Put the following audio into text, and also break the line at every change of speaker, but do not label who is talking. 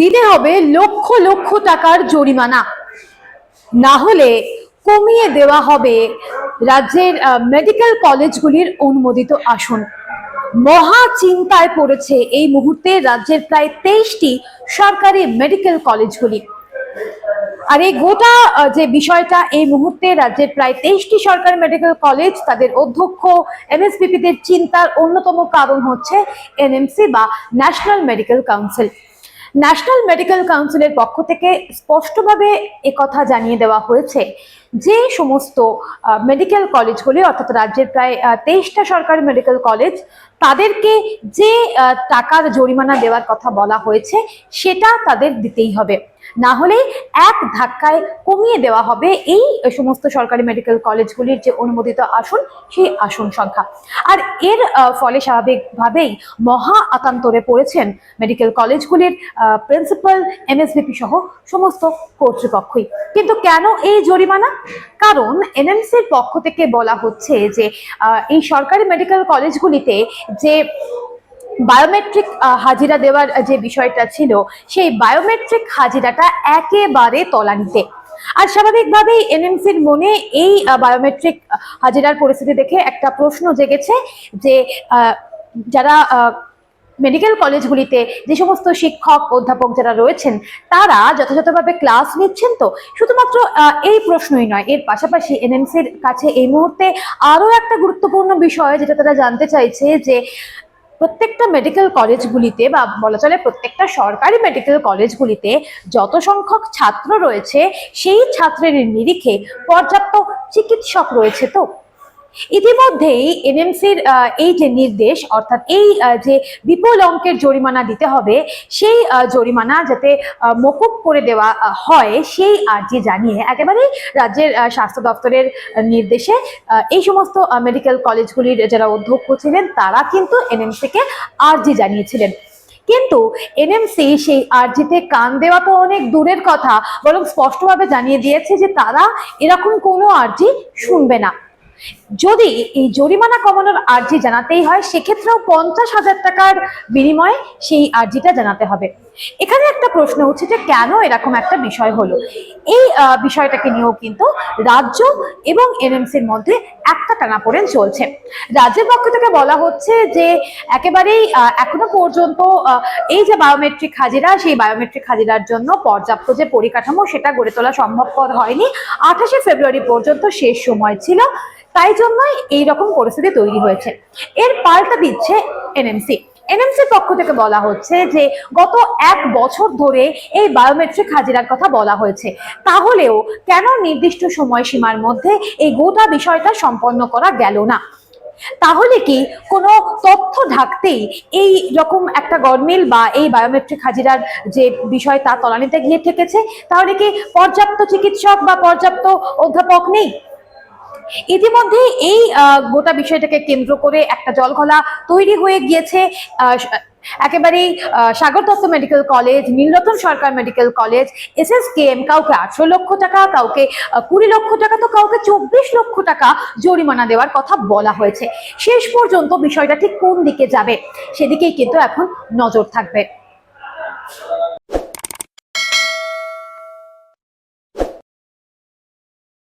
দিতে হবে লক্ষ লক্ষ টাকার জরিমানা। না হলে কমিয়ে দেওয়া হবে রাজ্যের মেডিকেল কলেজগুলির অনুমোদিত আসন। মহা চিন্তায় পড়েছে এই মুহূর্তে রাজ্যের প্রায় তেইশটি সরকারি মেডিকেল কলেজগুলি আর এই গোটা যে বিষয়টা, এই মুহূর্তে রাজ্যের প্রায় তেইশটি সরকারি মেডিকেল কলেজ তাদের অধ্যক্ষ এমএসপিপিদের চিন্তার অন্যতম কারণ হচ্ছে এনএমসি বা national medical council national medical কাউন্সিলের পক্ষ থেকে স্পষ্টভাবে কথা জানিয়ে দেওয়া হয়েছে যে সমস্ত মেডিকেল কলেজগুলি অর্থাৎ রাজ্যের প্রায় তেইশটা সরকারি মেডিকেল কলেজ, তাদেরকে যে টাকার জরিমানা দেওয়ার কথা বলা হয়েছে, সেটা তাদের দিতেই হবে। না হলে এক ধাক্কায় কমিয়ে দেওয়া হবে এই সমস্ত সরকারি মেডিকেল কলেজগুলির যে অনুমোদিত আসন, সেই আসন সংখ্যা। আর এর ফলে স্বাভাবিকভাবেই মহা আতান্তরে পড়েছেন মেডিকেল কলেজগুলির প্রিন্সিপাল এমএসভিপি সহ সমস্ত কর্তৃপক্ষই। কিন্তু কেন এই জরিমানা? কারণ এনএমসির পক্ষ থেকে বলা হচ্ছে যে এই সরকারি মেডিকেল কলেজগুলিতে যে বায়োমেট্রিক হাজিরা দেওয়ার যে বিষয়টা ছিল, সেই বায়োমেট্রিক হাজিরাটা একেবারে তলানিতে। আর স্বাভাবিকভাবেই এনএমসির মনে এই বায়োমেট্রিক হাজিরার পরিস্থিতি দেখে একটা প্রশ্ন জেগেছে যে যারা মেডিকেল কলেজগুলিতে যে সমস্ত শিক্ষক, অধ্যাপক যারা রয়েছেন, তারা যথাযথভাবে ক্লাস নিচ্ছেন তো? শুধুমাত্র এই প্রশ্নই নয়, এর পাশাপাশি এনএমসির কাছে এই মুহূর্তে আরও একটা গুরুত্বপূর্ণ বিষয় যেটা তারা জানতে চাইছে যে প্রত্যেকটা মেডিকেল কলেজগুলিতে বা বলা চলে প্রত্যেকটা সরকারি মেডিকেল কলেজগুলিতে যত সংখ্যক ছাত্র রয়েছে, সেই ছাত্রের নিরিখে পর্যাপ্ত চিকিৎসক রয়েছে তো? ইতিমধ্যেই এনএমসির এই যে নির্দেশ, অর্থাৎ এই যে বিপুল অঙ্কের জরিমানা দিতে হবে, সেই জরিমানা যাতে মকুব করে দেওয়া হয়, সেই আর্জি জানিয়ে একেবারেই রাজ্যের স্বাস্থ্য দপ্তরের নির্দেশে এই সমস্ত মেডিকেল কলেজগুলির যারা অধ্যক্ষ ছিলেন, তারা কিন্তু এনএমসিকে আর্জি জানিয়েছিলেন। কিন্তু এনএমসি সেই আর্জিতে কান দেওয়া তো অনেক দূরের কথা, বরং স্পষ্টভাবে জানিয়ে দিয়েছে যে তারা এরকম কোনো আর্জি শুনবে না। যদি এই জরিমানা কমানোর আর্জি জানাতেই হয়, সেক্ষেত্রেও পঞ্চাশ হাজার টাকার বিনিময়ে সেই আর্জিটা জানাতে হবে। এখানে একটা প্রশ্ন উঠছে যে কেন এরকম একটা বিষয় হলো? এই বিষয়টাকে নিয়েও কিন্তু রাজ্য এবং এনএমসির মধ্যে একটা টানাপোড়েন চলছে। রাজ্যের পক্ষ থেকে বলা হচ্ছে যে একেবারেই এখনও পর্যন্ত এই যে বায়োমেট্রিক হাজিরা, সেই বায়োমেট্রিক হাজিরার জন্য পর্যাপ্ত যে পরিকাঠামো, সেটা গড়ে তোলা সম্ভবপর হয়নি। আঠাশে ফেব্রুয়ারি পর্যন্ত শেষ সময় ছিল। তাই জন্যই এই রকম পরিস্থিতি তৈরি হয়েছে। এর পাল্টা দিচ্ছে এনএমসি। এনএমসির পক্ষ থেকে বলা হচ্ছে যে, গত এক বছর ধরে এই বায়োমেট্রিক হাজিরার কথা বলা হয়েছে। তাহলেও কেন নির্দিষ্ট সময়সীমার মধ্যে এই গোটা বিষয়টা সম্পন্ন করা গেল না? তাহলে কি কোনো তথ্য ঢাকতেই এই রকম একটা গরমিল বা এই বায়োমেট্রিক হাজিরার যে বিষয় তা তলানিতে গিয়ে ঠেকেছে? তাহলে কি পর্যাপ্ত চিকিৎসক বা পর্যাপ্ত অধ্যাপক নেই? ইতিমধ্যে এই গোটা বিষয়টাকে কেন্দ্র করে একটা জলঘোলা তৈরি হয়ে গিয়েছে। একেবারেই Sagar Dutta medical college, Nilratan Sarkar medical college S S K M কাউকে আঠারো লক্ষ টাকা, কাউকে কুড়ি লক্ষ টাকা, তো কাউকে চব্বিশ লক্ষ টাকা জরিমানা দেওয়ার কথা বলা হয়েছে। শেষ পর্যন্ত বিষয়টা ঠিক কোন দিকে যাবে, সেদিকেই কিন্তু এখন নজর থাকবে।